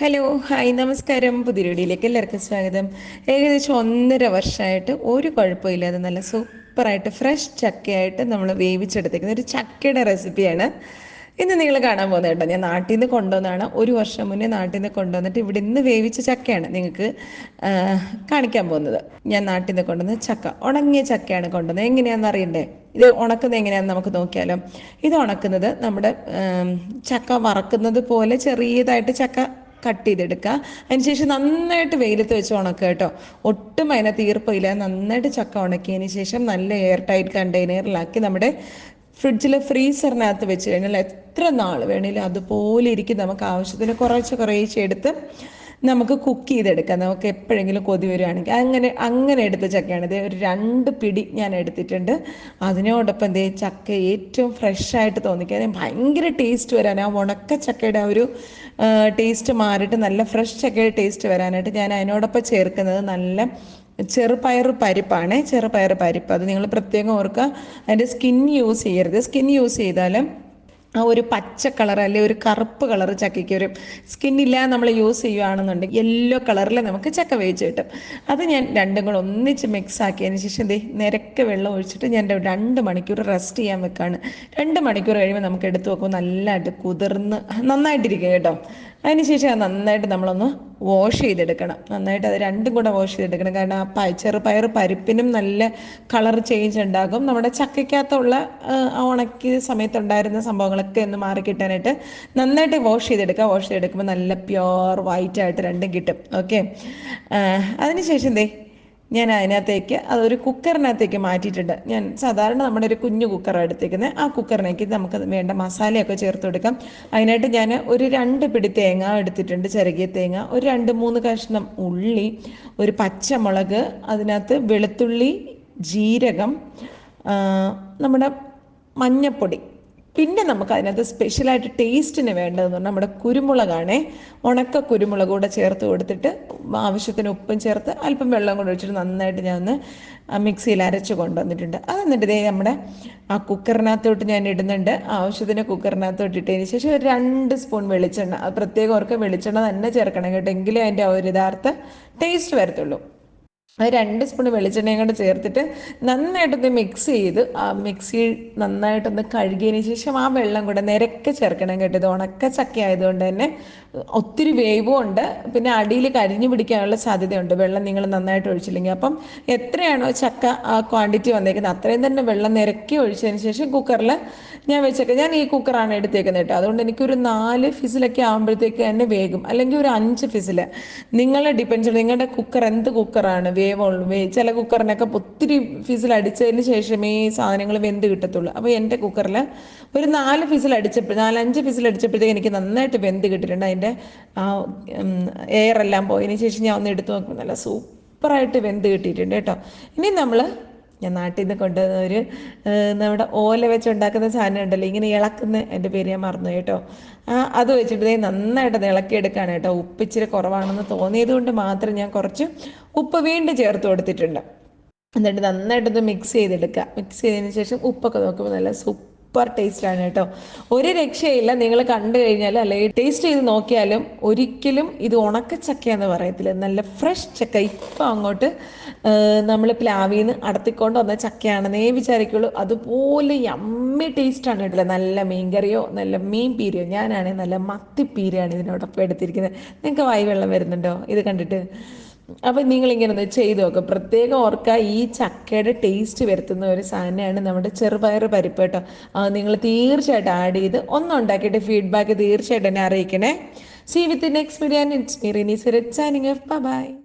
Hello hi നമസ്കാരം. പുതിയ വീഡിയോയിലേക്ക് എല്ലാവർക്കും സ്വാഗതം. ഏകദേശം ഒന്നര വർഷമായിട്ട് ഒരു കുഴപ്പമില്ലാതെ നല്ല സൂപ്പറായിട്ട് ഫ്രഷ് ചക്കയായിട്ട് നമ്മൾ വേവിച്ചെടുത്തേക്കുന്ന ഒരു ചക്കയുടെ റെസിപ്പിയാണ് ഇന്ന് നിങ്ങൾ കാണാൻ പോകുന്നത് കേട്ടോ. ഞാൻ നാട്ടിൽ നിന്ന് കൊണ്ടുവന്നാണ് ഒരു വർഷം മുന്നേ നാട്ടിൽ നിന്ന് കൊണ്ടുവന്നിട്ട് ഇവിടെ ഇന്ന് വേവിച്ച ചക്കയാണ് നിങ്ങൾക്ക് കാണിക്കാൻ പോകുന്നത്. ഞാൻ നാട്ടിൽ നിന്ന് കൊണ്ടുവന്ന ചക്ക ഉണങ്ങിയ ചക്കയാണ് കൊണ്ടുവന്നത്. എങ്ങനെയാണെന്ന് അറിയണ്ടേ? ഇത് ഉണക്കുന്നത് എങ്ങനെയാണെന്ന് നമുക്ക് നോക്കിയാലോ. ഇത് ഉണക്കുന്നത് നമ്മുടെ ചക്ക വറക്കുന്നത് പോലെ ചെറിയതായിട്ട് ചക്ക കട്ട് ചെയ്തെടുക്കുക. അതിനുശേഷം നന്നായിട്ട് വെയിലത്ത് വെച്ച് ഉണക്കുക കേട്ടോ. ഒട്ടും അതിനെ തീർപ്പില്ല നന്നായിട്ട് ചക്ക ഉണക്കിയതിന് ശേഷം നല്ല എയർ ടൈറ്റ് കണ്ടെയ്നറിലാക്കി നമ്മുടെ ഫ്രിഡ്ജിൽ ഫ്രീസറിനകത്ത് വെച്ച് കഴിഞ്ഞാൽ എത്ര നാൾ വേണേലും അതുപോലെ ഇരിക്കും. നമുക്ക് ആവശ്യത്തിന് കുറേശ്ശെ കുറേശ്ശെ എടുത്ത് നമുക്ക് കുക്ക് ചെയ്തെടുക്കാം. നമുക്ക് എപ്പോഴെങ്കിലും കൊതി വരികയാണെങ്കിൽ അങ്ങനെ അങ്ങനെ എടുത്ത ചക്കയാണ്. ഇത് ഒരു രണ്ട് പിടി ഞാൻ എടുത്തിട്ടുണ്ട്. അതിനോടൊപ്പം എന്തേ ചക്ക ഏറ്റവും ഫ്രഷായിട്ട് തോന്നിക്കാൻ ഭയങ്കര ടേസ്റ്റ് വരാൻ ആ ഉണക്ക ചക്കയുടെ ഒരു ടേസ്റ്റ് മാറിയിട്ട് നല്ല ഫ്രഷ് ചക്കയുടെ ടേസ്റ്റ് വരാനായിട്ട് ഞാൻ അതിനോടൊപ്പം ചേർക്കുന്നത് നല്ല ചെറുപയർ പരിപ്പാണ്. ചെറുപയർ പരിപ്പ്. അത് നിങ്ങൾ പ്രത്യേകം ഓർക്കുക. അതിന്റെ സ്കിൻ യൂസ് ചെയ്യരുത്. സ്കിൻ യൂസ് ചെയ്താലും ആ ഒരു പച്ച കളർ അല്ലെ ഒരു കറുപ്പ് കളർ ചക്കയ്ക്ക് ഒരു സ്കിന്നില്ലാതെ നമ്മൾ യൂസ് ചെയ്യുകയാണെന്നുണ്ടെങ്കിൽ യെല്ലോ കളറിൽ നമുക്ക് ചക്ക വേവിച്ച് കിട്ടും. അത് ഞാൻ രണ്ടും കൂടെ ഒന്നിച്ച് മിക്സ് ആക്കിയതിന് ശേഷം ദേ നിരക്ക് വെള്ളം ഒഴിച്ചിട്ട് ഞാൻ രണ്ട് മണിക്കൂർ റെസ്റ്റ് ചെയ്യാൻ വെക്കാണ്. രണ്ട് മണിക്കൂർ കഴിയുമ്പോൾ നമുക്ക് എടുത്ത് നോക്കുമ്പോൾ നല്ലതായിട്ട് കുതിർന്ന് നന്നായിട്ടിരിക്കും കേട്ടോ. അതിനുശേഷം നന്നായിട്ട് നമ്മളൊന്ന് വാഷ് ചെയ്തെടുക്കണം. നന്നായിട്ട് അത് രണ്ടും കൂടെ വാഷ് ചെയ്തെടുക്കണം. കാരണം ആ പ ചെറുപയർ പരിപ്പിനും നല്ല കളർ ചേഞ്ച് ഉണ്ടാകും. നമ്മുടെ ചക്കയ്ക്കകത്തുള്ള ഉണക്കി സമയത്തുണ്ടായിരുന്ന സംഭവങ്ങളൊക്കെ ഒന്ന് മാറി കിട്ടാനായിട്ട് നന്നായിട്ട് വാഷ് ചെയ്തെടുക്കുക. വാഷ് ചെയ്തെടുക്കുമ്പോൾ നല്ല പ്യുവർ വൈറ്റ് ആയിട്ട് രണ്ടും കിട്ടും. ഓക്കെ അതിനുശേഷം ദേ ഞാൻ അതിനകത്തേക്ക് അതൊരു കുക്കറിനകത്തേക്ക് മാറ്റിയിട്ടുണ്ട്. ഞാൻ സാധാരണ നമ്മുടെ ഒരു കുഞ്ഞു കുക്കറാണ് എടുത്തേക്കുന്നത്. ആ കുക്കറിനേക്ക് നമുക്ക് വേണ്ട മസാലയൊക്കെ ചേർത്ത് കൊടുക്കാം. അതിനായിട്ട് ഞാൻ ഒരു രണ്ട് പിടി തേങ്ങ എടുത്തിട്ടുണ്ട് ചിരകിയ തേങ്ങ. ഒരു രണ്ട് മൂന്ന് കഷ്ണം ഉള്ളി ഒരു പച്ചമുളക് അതിനകത്ത് വെളുത്തുള്ളി ജീരകം നമ്മുടെ മഞ്ഞപ്പൊടി. പിന്നെ നമുക്ക് അതിനകത്ത് സ്പെഷ്യലായിട്ട് ടേസ്റ്റിന് വേണ്ടതെന്ന് പറഞ്ഞാൽ നമ്മുടെ കുരുമുളകാണേ. ഉണക്ക കുരുമുളക് കൂടെ ചേർത്ത് കൊടുത്തിട്ട് ആവശ്യത്തിന് ഉപ്പും ചേർത്ത് അല്പം വെള്ളം കൂടെ ഒഴിച്ചിട്ട് നന്നായിട്ട് ഞാൻ മിക്സിയിൽ അരച്ച് കൊണ്ടുവന്നിട്ടുണ്ട്. അത് എന്നിട്ട് ഇതേ നമ്മുടെ ആ കുക്കറിനകത്തോട്ട് ഞാൻ ഇടുന്നുണ്ട്. ആവശ്യത്തിന് കുക്കറിനകത്തോട്ട് ഇട്ടതിന് ശേഷം ഒരു രണ്ട് സ്പൂൺ വെളിച്ചെണ്ണ. പ്രത്യേകം ഓർക്ക് വെളിച്ചെണ്ണ തന്നെ ചേർക്കണം കേട്ടോ. എങ്കിലേ അതിന്റെ ആ ഒരു യഥാർത്ഥ ടേസ്റ്റ് വരത്തുള്ളൂ. അത് രണ്ട് സ്പൂൺ വെളിച്ചെണ്ണയും കൂടെ ചേർത്തിട്ട് നന്നായിട്ടൊന്ന് മിക്സ് ചെയ്ത് ആ മിക്സി നന്നായിട്ടൊന്ന് കഴുകിയതിന് ശേഷം ആ വെള്ളം കൂടെ നിരക്കെ ചേർക്കണം കേട്ടോ. ഉണക്ക ചക്ക ആയതുകൊണ്ട് തന്നെ ഒത്തിരി വേവും ഉണ്ട്. പിന്നെ അടിയിൽ കരിഞ്ഞു പിടിക്കാനുള്ള സാധ്യതയുണ്ട്. വെള്ളം നിങ്ങൾ നന്നായിട്ട് ഒഴിച്ചില്ലെങ്കിൽ. അപ്പം എത്രയാണോ ചക്ക ക്വാണ്ടിറ്റി വന്നേക്കുന്നത് അത്രയും തന്നെ വെള്ളം നിരക്കി ഒഴിച്ചതിന് ശേഷം കുക്കറിൽ ഞാൻ വെച്ചേക്കാം ഞാൻ ഈ കുക്കറാണ് എടുത്തേക്കുന്നത് കേട്ടോ. അതുകൊണ്ട് എനിക്കൊരു നാല് ഫിസിലൊക്കെ ആകുമ്പോഴത്തേക്ക് തന്നെ വേഗം അല്ലെങ്കിൽ ഒരു അഞ്ച് ഫിസിൽ നിങ്ങളെ ഡിപ്പെൻഡ് നിങ്ങളുടെ കുക്കർ എന്ത് കുക്കറാണ് വേവുള്ളൂ. ചില കുക്കറിനൊക്കെ ഒത്തിരി ഫിസിൽ അടിച്ചതിന് ശേഷമേ സാധനങ്ങൾ വെന്ത് കിട്ടത്തുള്ളൂ. അപ്പോൾ എന്റെ കുക്കറിൽ ഒരു നാല് ഫിസിൽ അടിച്ചപ്പോൾ നാലഞ്ച് ഫിസിൽ അടിച്ചപ്പോഴത്തേക്ക് എനിക്ക് നന്നായിട്ട് വെന്ത് കിട്ടിയിട്ടുണ്ട്. അതിന്റെ ആ എയർ എല്ലാം പോയതിന് ശേഷം ഞാൻ ഒന്ന് എടുത്തു നോക്കുമ്പോൾ നല്ല സൂപ്പറായിട്ട് വെന്ത് കിട്ടിയിട്ടുണ്ട് കേട്ടോ. ഇനി നമ്മൾ ഞാൻ നാട്ടിൽ നിന്ന് കൊണ്ടുവന്ന ഒരു നമ്മുടെ ഓല വെച്ച് ഉണ്ടാക്കുന്ന സാധനം ഉണ്ടല്ലോ ഇങ്ങനെ ഇളക്കുന്ന എന്റെ പേര് ഞാൻ മറന്നു കേട്ടോ. ആ അത് വെച്ചിട്ട് നന്നായിട്ട് ഇളക്കിയെടുക്കുകയാണ് കേട്ടോ. ഉപ്പ് ഇച്ചിരി കുറവാണെന്ന് തോന്നിയത് കൊണ്ട് മാത്രം ഞാൻ കുറച്ച് ഉപ്പ് വീണ്ടും ചേർത്ത് കൊടുത്തിട്ടുണ്ട്. എന്നിട്ട് നന്നായിട്ടൊന്ന് മിക്സ് ചെയ്തെടുക്കുക. മിക്സ് ചെയ്തതിന് ശേഷം ഉപ്പൊക്കെ നോക്കുമ്പോൾ നല്ല സൂപ്പർ സൂപ്പർ ടേസ്റ്റ് ആണ് കേട്ടോ. ഒരു രക്ഷയില്ല. നിങ്ങൾ കണ്ടു കഴിഞ്ഞാൽ അല്ലെങ്കിൽ ടേസ്റ്റ് ചെയ്ത് നോക്കിയാലും ഒരിക്കലും ഇത് ഉണക്കച്ചക്കയെന്ന് പറയത്തില്ല. നല്ല ഫ്രഷ് ചക്ക. ഇപ്പം അങ്ങോട്ട് നമ്മൾ പ്ലാവിൽ നിന്ന് അടത്തിക്കൊണ്ട് വന്ന ചക്കയാണെന്നേ വിചാരിക്കുള്ളൂ. അതുപോലെ യമ്മി ആണ് കേട്ടോ. നല്ല മീൻകറിയോ നല്ല മീൻ പീരിയോ. ഞാനാണെങ്കിൽ നല്ല മത്തിപ്പീരയാണ് ഇതിനോടൊപ്പം എടുത്തിരിക്കുന്നത്. നിങ്ങൾക്ക് വായി വെള്ളം വരുന്നുണ്ടോ? ഇത് കണ്ടിട്ട്. അപ്പം നിങ്ങളിങ്ങനെ ചെയ്ത് നോക്കുക പ്രത്യേകം ഓർക്കുക ഈ ചക്കയുടെ ടേസ്റ്റ് വരുത്തുന്ന ഒരു സാധനമാണ് നമ്മുടെ ചെറുപയർ പരിപ്പ് കേട്ടോ. നിങ്ങൾ തീർച്ചയായിട്ടും ആഡ് ചെയ്ത് ഒന്നുണ്ടാക്കിയിട്ട് ഫീഡ്ബാക്ക് തീർച്ചയായിട്ടും എന്നെ അറിയിക്കണേ. See with next video it's me bye